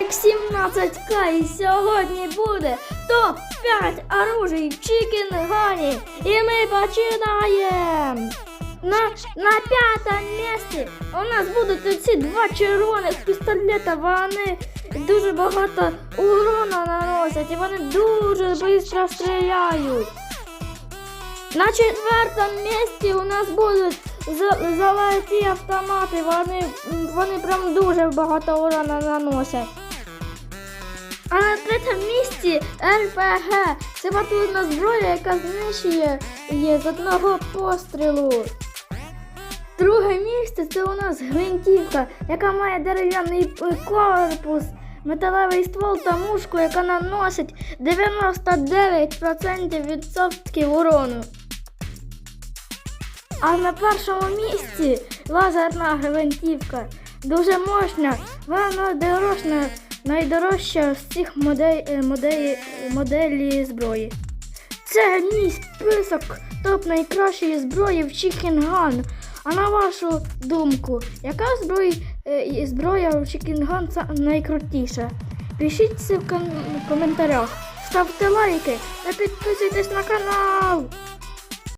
17к і сьогодні буде топ-5 оружий Chicken Gunny. І ми починаємо. На, на п'ятому місці у нас будуть ці два червоних пістолета. Вони дуже багато урона наносять і вони дуже швидко стріляють. На четвертому місці у нас будуть золоті автомати. Вони, вони прям дуже багато урона наносять. Третьому місці РПГ. Це потужна зброя, яка знищує її з одного пострілу. Друге місце це у нас гвинтівка, яка має дерев'яний корпус, металевий ствол та мушку, яка наносить 99% відсотків урону. А на першому місці лазерна гвинтівка. Дуже мощна, вона дорожна, найдорожча з всіх модель, е, моделі, моделі зброї. Це мій список топ найкращої зброї в Chicken Gun. А на вашу думку, яка зброя, е, зброя в Chicken Gun найкрутіша? Пишіть це в коментарях, ставте лайки та підписуйтесь на канал.